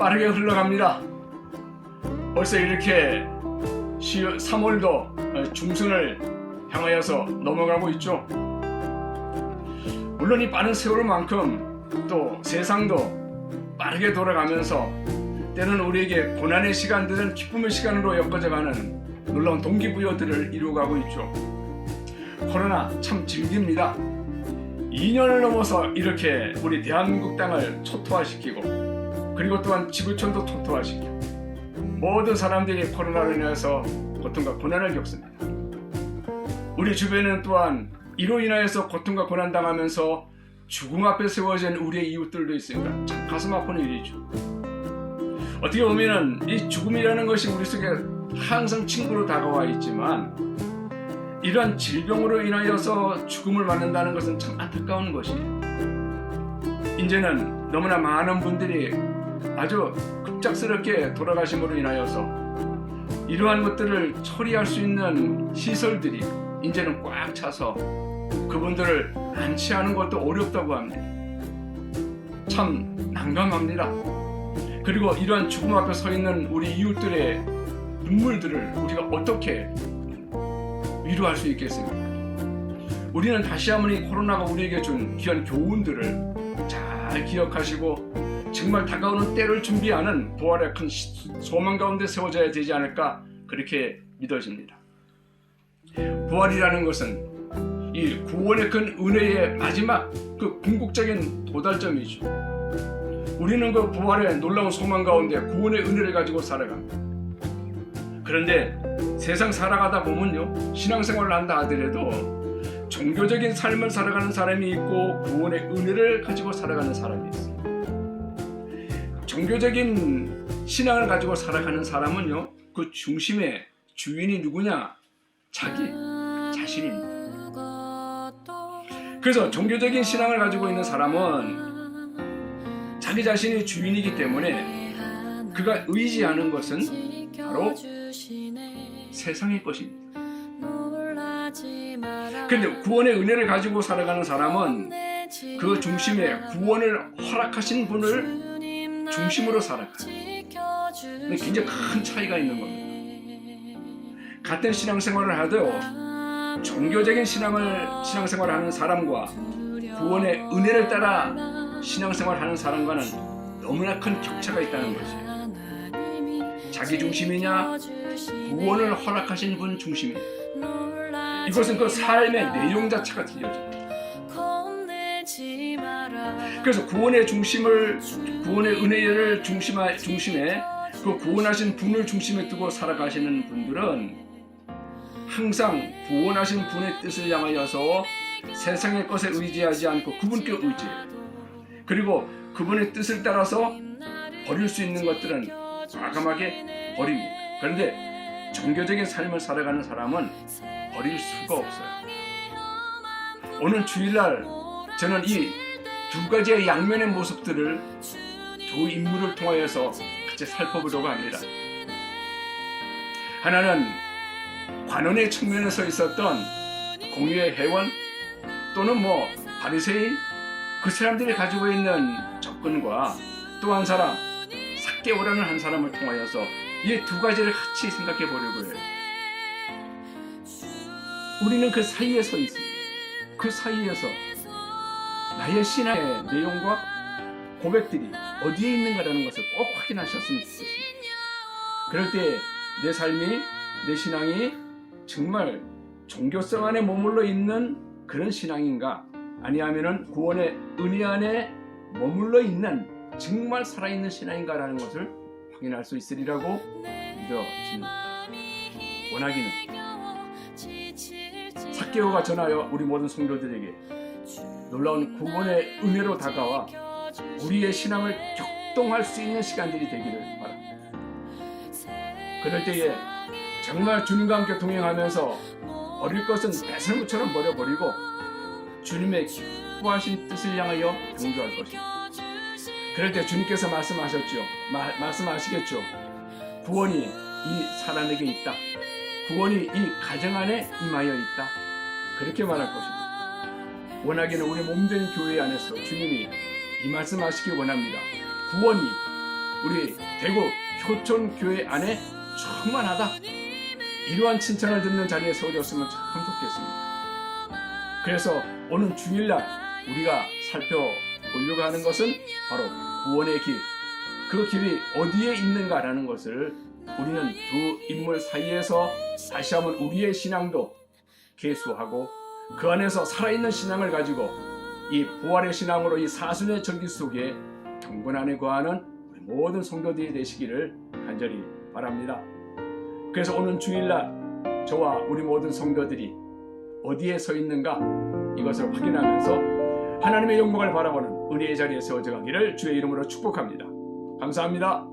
반갑습니다. 벌써 이렇게 3월도 중순을 향하여서 넘어가고 있죠. 물론 이 빠른 세월만큼 또 세상도 빠르게 돌아가면서 때는 우리에게 고난의 시간들은 기쁨의 시간으로 엮어져가는 놀라운 동기부여들을 이루어가고 있죠. 코로나 참 즐깁니다. 2년을 넘어서 이렇게 우리 대한민국 땅을 초토화시키고 그리고 또한 지구촌도 초토화시키고 모든 사람들이 코로나로 인해서 고통과 고난을 겪습니다. 우리 주변에는 또한 이로 인하여서 고통과 고난 당하면서 죽음 앞에 세워진 우리의 이웃들도 있습니다. 참 가슴 아픈 일이죠. 어떻게 보면은 이 죽음이라는 것이 우리 속에 항상 친구로 다가와 있지만 이러한 질병으로 인하여서 죽음을 맞는다는 것은 참 안타까운 것이에요. 이제는 너무나 많은 분들이 아주 급작스럽게 돌아가심으로 인하여서 이러한 것들을 처리할 수 있는 시설들이 이제는 꽉 차서 그분들을 안치하는 것도 어렵다고 합니다. 참 난감합니다. 그리고 이러한 죽음 앞에 서 있는 우리 이웃들의 눈물들을 우리가 어떻게 위로할 수 있겠습니까? 우리는 다시 한번 이 코로나가 우리에게 준 귀한 교훈들을 잘 기억하시고 정말 다가오는 때를 준비하는 부활의 큰 시- 소망 가운데 세워져야 되지 않을까 그렇게 믿어집니다. 부활이라는 것은 이 구원의 큰 은혜의 마지막 그 궁극적인 도달점이죠. 우리는 그 부활의 놀라운 소망 가운데 구원의 은혜를 가지고 살아갑니다. 그런데 세상 살아가다 보면요 신앙생활을 한다 하더라도 종교적인 삶을 살아가는 사람이 있고 구원의 은혜를 가지고 살아가는 사람이 있어요. 종교적인 신앙을 가지고 살아가는 사람은요 그 중심의 주인이 누구냐 자기 자신입니다. 그래서 종교적인 신앙을 가지고 있는 사람은 자기 자신이 주인이기 때문에 그가 의지하는 것은 바로 세상의 것입니다. 그런데 구원의 은혜를 가지고 살아가는 사람은 그 중심에 구원을 허락하신 분을 중심으로 살아가요. 근데 굉장히 큰 차이가 있는 겁니다. 같은 신앙생활을 하도 종교적인 신앙을 신앙생활을 하는 사람과 구원의 은혜를 따라 신앙생활 하는 사람과는 너무나 큰 격차가 있다는 것이에요. 자기 중심이냐 구원을 허락하신 분 중심이냐 이것은 그 삶의 내용 자체가 틀려져요. 그래서 구원의 중심을 구원의 은혜를 중심하, 중심에 그 구원하신 분을 중심에 두고 살아가시는 분들은 항상 구원하신 분의 뜻을 향하여서 세상의 것에 의지하지 않고 그분께 의지해요. 그리고 그분의 뜻을 따라서 버릴 수 있는 것들은 과감하게 버립니다. 그런데 종교적인 삶을 살아가는 사람은 버릴 수가 없어요. 오늘 주일날 저는 이 두 가지의 양면의 모습들을 두 인물을 통하여서 같이 살펴보려고 합니다. 하나는 관원의 측면에 서 있었던 공유의 회원 또는 뭐 바리새인 그 사람들이 가지고 있는 접근과 또 한 사람 삭개오라는 한 사람을 통하여서 이 두 가지를 같이 생각해 보려고 해요. 우리는 그 사이에 서 있습니다. 그 사이에서 나의 신앙의 내용과 고백들이 어디에 있는가라는 것을 꼭 확인하셨으면 좋겠습니다. 그럴 때 내 삶이 내 신앙이 정말 종교성 안에 머물러 있는 그런 신앙인가 아니하면은 구원의 은혜 안에 머물러 있는 정말 살아있는 신앙인가라는 것을 확인할 수 있으리라고 믿어집니다. 원하기는 삭개오가 전하여 우리 모든 성도들에게 놀라운 구원의 은혜로 다가와 우리의 신앙을 격동할 수 있는 시간들이 되기를 바랍니다. 그럴 때에 정말 주님과 함께 동행하면서 버릴 것은 배설물처럼 버려버리고 주님의 기뻐하신 뜻을 향하여 경주할 것입니다. 그럴 때 주님께서 말씀하셨죠. 마- 말씀하시겠죠. 구원이 이 사람에게 있다. 구원이 이 가정 안에 임하여 있다. 그렇게 말할 것입니다. 원하기는 우리 몸된 교회 안에서 주님이 이 말씀 하시기 원합니다. 구원이 우리 대구 효촌 교회 안에 충만하다. 이러한 칭찬을 듣는 자리에 세워졌으면 참 좋겠습니다. 그래서 오늘 주일날 우리가 살펴보려고 하는 것은 바로 구원의 길. 그 길이 어디에 있는가라는 것을 우리는 두 인물 사이에서 다시 한번 우리의 신앙도 개수하고 그 안에서 살아있는 신앙을 가지고 이 부활의 신앙으로 이 사순의 절기 속에 경건 안에 거하는 우리 모든 성도들이 되시기를 간절히 바랍니다. 그래서 오늘 주일날 저와 우리 모든 성도들이 어디에 서 있는가 이것을 확인하면서 하나님의 영광을 바라보는 은혜의 자리에 세워져 가기를 주의 이름으로 축복합니다. 감사합니다.